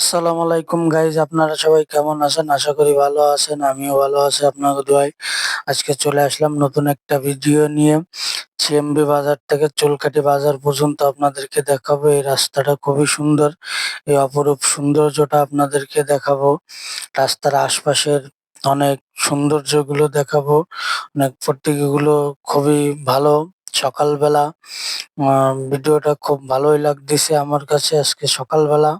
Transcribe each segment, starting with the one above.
আসসালামু আলাইকুম গাইজ আপনারা সবাই কেমন আছেন? আশা করি ভালো আছেন, আমিও ভালো আছি আপনাকে দোয়াই আজকে চলে আসলাম নতুন একটা ভিডিও নিয়ে। সিএমবি বাজার থেকে চুলকাটি বাজার পর্যন্ত আপনাদেরকে দেখাবো। এই রাস্তাটা খুবই সুন্দর, এই অপরূপ সৌন্দর্যটা আপনাদেরকে দেখাবো। রাস্তার আশপাশের অনেক সৌন্দর্যগুলো দেখাবো। অনেকগুলো খুবই ভালো। সকালবেলা ভিডিওটা খুব ভালোই লাগতেছে আমার কাছে আজকে সকালবেলা।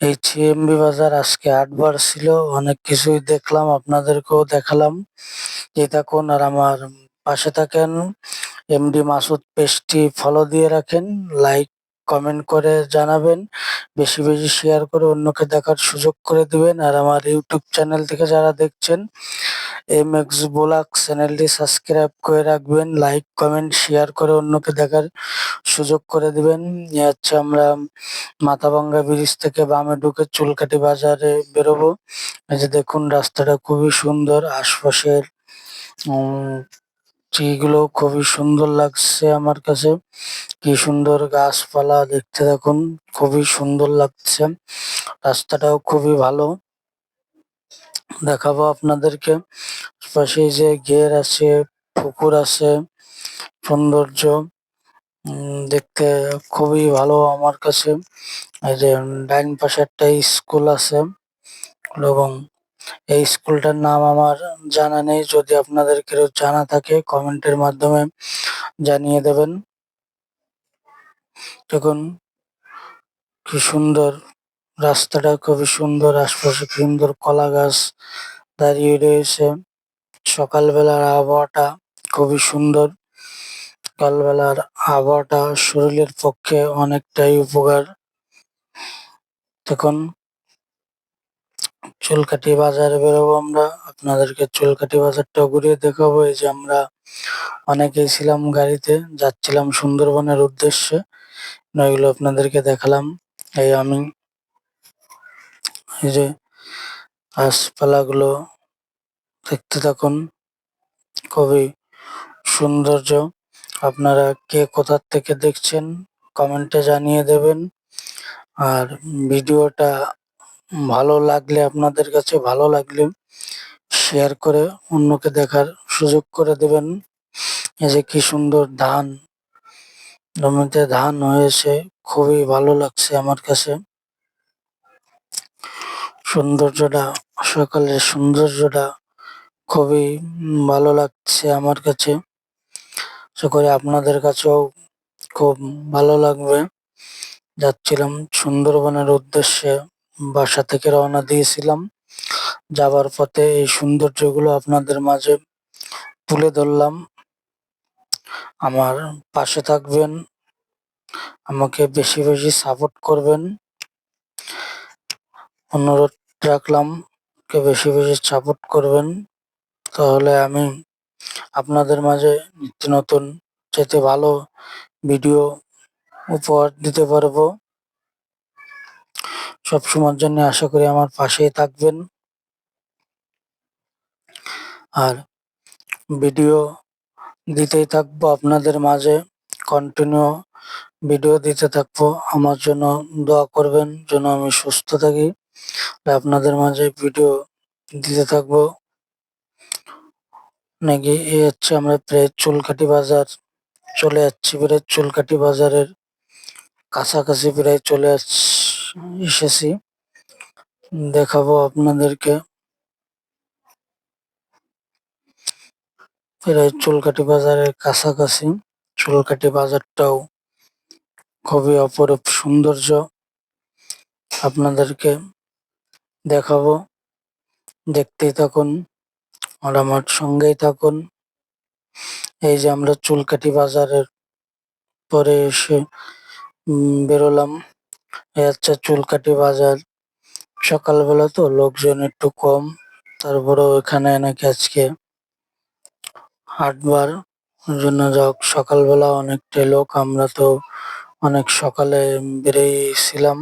এই সিএমবি বাজার আজকে আটবার ছিল, অনেক কিছুই দেখলাম, আপনাদেরকেও দেখালাম। এই থাকুন আর আমার পাশে থাকেন এমডি মাসুদ পেজটি ফলো দিয়ে রাখেন, লাইক, কমেন্ট করে জানাবেন, বেশি বেশি শেয়ার করে অন্যকে দেখার সুযোগ করে দিবেন, আর আমার ইউটিউব চ্যানেল থেকে যারা দেখছেন এম এক্স ব্লগ চ্যানেলটি সাবস্ক্রাইব করে রাখবেন, লাইক, কমেন্ট, শেয়ার করে অন্যকে দেখার সুযোগ করে দিবেন। হচ্ছে আমরা মাথাভাঙ্গা ব্রিজ থেকে বামে ঢুকে চুলকাটি বাজারে বেরোবো। এই যে দেখুন, রাস্তাটা খুবই সুন্দর, আশপাশের, উম ট্রি খুবই সুন্দর লাগছে আমার কাছে। কি সুন্দর গাছপালা দেখতে দেখুন, খুবই সুন্দর লাগছে। রাস্তাটাও খুবই ভালো। দেখাবো আপনাদেরকে। পাশে যে ঘের আছে, পুকুর আছে, সৌন্দর্য, উম, দেখতে খুবই ভালো আমার কাছে। এই যে ডাইন পাশে একটা স্কুল আছে, এবং এই স্কুলটার নাম আমার জানা নেই। যদি আপনাদের কেউ জানা থাকে, কমেন্টের মাধ্যমে জানিয়ে দেবেন। দেখুন, কি সুন্দর রাস্তাটা, খুবই সুন্দর, আশপাশে সুন্দর কলা গাছ দাঁড়িয়ে রয়েছে। সকালবেলার আবহাওয়াটা খুবই সুন্দর। সকালবেলার আবহাওয়াটা শরীরের পক্ষে অনেকটাই উপকার। দেখুন চুলকাটি বাজারে বেরোবো আমরা। আপনাদেরকে চুলকাটি বাজারটা ঘুরিয়ে দেখাবো। এই যে আমরা অনেকেই ছিলাম গাড়িতে, যাচ্ছিলাম সুন্দরবনের উদ্দেশ্যে। নইগুলো আপনাদেরকে দেখালাম। এই আমি, এই যে গাছপালাগুলো দেখতে থাকুন। খুবই সৌন্দর্য। আপনারা কে কোথার থেকে দেখছেন, কমেন্টে জানিয়ে দেবেন। আর ভিডিওটা ভালো লাগলে, আপনাদের কাছে ভালো লাগলে শেয়ার করে অন্যকে দেখার সুযোগ করে দেবেন। এই যে কি সুন্দর ধান, জমিতে ধান হয়েছে, খুবই ভালো লাগছে আমার কাছে। সৌন্দর্যটা, সকালের সৌন্দর্যটা খুবই ভালো লাগছে আমার কাছে। আশা করি আপনাদের কাছেও খুব ভালো লাগবে। যাচ্ছিলাম সুন্দরবনের উদ্দেশ্যে, বাসা থেকে রওনা দিয়েছিলাম। যাবার পথে এই সৌন্দর্যগুলো আপনাদের মাঝে তুলে ধরলাম। আমার পাশে থাকবেন, আমাকে বেশি বেশি সাপোর্ট করবেন। অনুরোধ রাখলাম কে বেশি বেশি সাপোর্ট করবেন। তাহলে আমি আপনাদের মাঝে নিত্য নতুন যেতে ভালো ভিডিও উপহার দিতে পারব। সবসময়ের জন্য আশা করি আমার পাশেই থাকবেন। আর ভিডিও দিতেই থাকব আপনাদের মাঝে কন্টিনিউ ভিডিও দিতে থাকব। আমার জন্য দোয়া করবেন যেন আমি সুস্থ থাকি। আপনাদের মাঝে ভিডিও দিতে থাকব। নাকি? এ হচ্ছে আমরা প্রায় চুলকাঠি বাজার চলে যাচ্ছি, প্রায় চুলকাঠি বাজারের কাছাকাছি প্রায় চলে এসেছি। দেখাবো আপনাদেরকে। প্রায় চুলকাঠি বাজারের কাছাকাছি। চুলকাঠি বাজারটাও খুবই অপরূপ সৌন্দর্য। আপনাদেরকে দেখাবো। দেখতেই থাকুন। আর আমার সঙ্গেই থাকুন। এই যে আমরা চুলকাটি বাজারের পরে এসে বেরোলাম। হচ্ছে চুলকাটি বাজার। সকালবেলা তো লোকজন একটু কম, তারপরেও এখানে নাকি আজকে হাটবার জন্য যাক, সকালবেলা অনেকটাই লোক, আমরা তো অনেক সকালে বেরিয়েছিলাম।